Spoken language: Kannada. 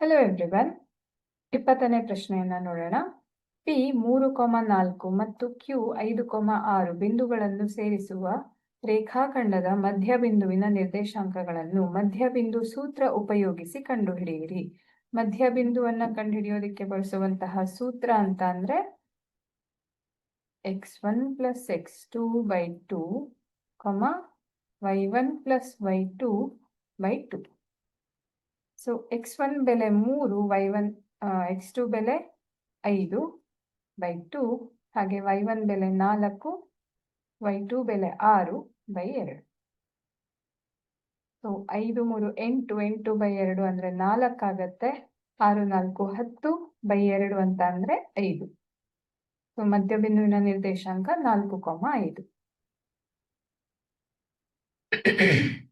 ಹಲೋ ಎವ್ರಿವನ್ ಇಪ್ಪತ್ತನೇ ಪ್ರಶ್ನೆಯನ್ನ ನೋಡೋಣ. ಪಿ ಮೂರು ಕೊಮ ನಾಲ್ಕು ಮತ್ತು ಕ್ಯೂ ಐದು ಕೊಮ ಆರು ಬಿಂದುಗಳನ್ನು ಸೇರಿಸುವ ರೇಖಾಖಂಡದ ಮಧ್ಯಬಿಂದುವಿನ ನಿರ್ದೇಶಾಂಕಗಳನ್ನು ಮಧ್ಯಬಿಂದು ಸೂತ್ರ ಉಪಯೋಗಿಸಿ ಕಂಡುಹಿಡಿಯಿರಿ. ಮಧ್ಯಬಿಂದುವನ್ನ ಕಂಡುಹಿಡಿಯೋದಕ್ಕೆ ಬಳಸುವಂತಹ ಸೂತ್ರ ಅಂತ ಅಂದ್ರೆ X one plus X two by two comma Y one plus Y two by two so X one ಬೆಲೆ ಮೂರು ವೈ ಒನ್ ಎಕ್ಸ್ ಟು ಬೆಲೆ ಐದು ಬೈ ಟು ಹಾಗೆ ವೈ ಒನ್ ಬೆಲೆ ನಾಲ್ಕು ವೈ ಟು ಬೆಲೆ ಆರು ಬೈ ಎರಡು. ಸೊ ಐದು ಮೂರು ಎಂಟು ಎಂಟು ಬೈ ಎರಡು ಅಂದ್ರೆ ನಾಲ್ಕಾಗತ್ತೆ ಆರು ನಾಲ್ಕು ಹತ್ತು ಬೈ ಎರಡು ಅಂತ ಅಂದ್ರೆ ಐದು. ಸೊ ಮಧ್ಯಬಿಂದುವಿನ ನಿರ್ದೇಶಾಂಕ ನಾಲ್ಕು ಕಾಮ ಐದು.